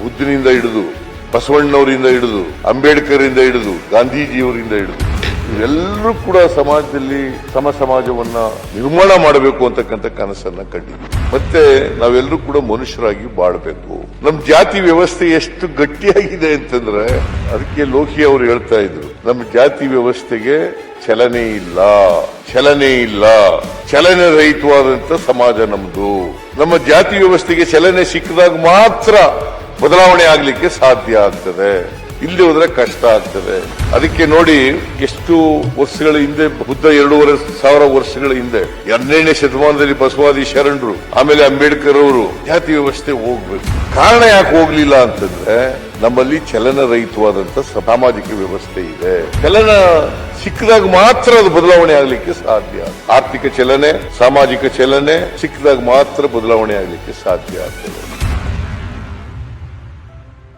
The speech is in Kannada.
ಬುದ್ಧನಿಂದ ಹಿಡಿದು, ಬಸವಣ್ಣವರಿಂದ ಹಿಡಿದು ಅಂಬೇಡ್ಕರ್ ಇಂದ ಹಿಡಿದು, ಗಾಂಧೀಜಿಯವರಿಂದ ಹಿಡಿದು, ಇವೆಲ್ಲರೂ ಕೂಡ ಸಮಾಜದಲ್ಲಿ ಸಮ ಸಮಾಜವನ್ನ ನಿರ್ಮಾಣ ಮಾಡಬೇಕು ಅಂತಕ್ಕಂಥ ಕನಸನ್ನ ಕಂಡಿದ್ವಿ ಮತ್ತೆ ನಾವೆಲ್ಲರೂ ಕೂಡ ಮನುಷ್ಯರಾಗಿ ಬಾಳ್ಬೇಕು. ನಮ್ ಜಾತಿ ವ್ಯವಸ್ಥೆ ಎಷ್ಟು ಗಟ್ಟಿಯಾಗಿದೆ ಅಂತಂದ್ರೆ, ಅದಕ್ಕೆ ಲೋಕಿ ಅವರು ಹೇಳ್ತಾ ಇದ್ರು ನಮ್ಮ ಜಾತಿ ವ್ಯವಸ್ಥೆಗೆ ಚಲನೆ ಇಲ್ಲ ಚಲನೆ ಇಲ್ಲ, ಚಲನೆ ರಹಿತವಾದಂತ ಸಮಾಜ ನಮ್ದು. ನಮ್ಮ ಜಾತಿ ವ್ಯವಸ್ಥೆಗೆ ಚಲನೆ ಸಿಕ್ಕಿದಾಗ ಮಾತ್ರ ಬದಲಾವಣೆ ಆಗ್ಲಿಕ್ಕೆ ಸಾಧ್ಯ ಆಗ್ತದೆ. ಇಲ್ಲಿ ಹೋದ್ರೆ ಕಷ್ಟ ಆಗ್ತದೆ. ಅದಕ್ಕೆ ನೋಡಿ ಎಷ್ಟು ವರ್ಷಗಳ ಹಿಂದೆ, ಬುದ್ಧ ಎರಡೂವರೆ ಸಾವಿರ ವರ್ಷಗಳ ಹಿಂದೆ, ಹನ್ನೆರಡನೇ ಶತಮಾನದಲ್ಲಿ ಬಸವಾದಿ ಶರಣರು, ಆಮೇಲೆ ಅಂಬೇಡ್ಕರ್ ಅವರು ಜಾತಿ ವ್ಯವಸ್ಥೆ ಹೋಗ್ಬೇಕು. ಕಾರಣ ಯಾಕೆ ಹೋಗ್ಲಿಲ್ಲ ಅಂತಂದ್ರೆ, ನಮ್ಮಲ್ಲಿ ಚಲನ ರಹಿತವಾದಂತ ಸಾಮಾಜಿಕ ವ್ಯವಸ್ಥೆ ಇದೆ. ಚಲನ ಸಿಕ್ಕಿದಾಗ ಮಾತ್ರ ಅದು ಬದಲಾವಣೆ ಆಗ್ಲಿಕ್ಕೆ ಸಾಧ್ಯ. ಆರ್ಥಿಕ ಚಲನೆ, ಸಾಮಾಜಿಕ ಚಲನೆ ಸಿಕ್ಕಿದಾಗ ಮಾತ್ರ ಬದಲಾವಣೆ ಆಗ್ಲಿಕ್ಕೆ ಸಾಧ್ಯ ಆಗ್ತದೆ.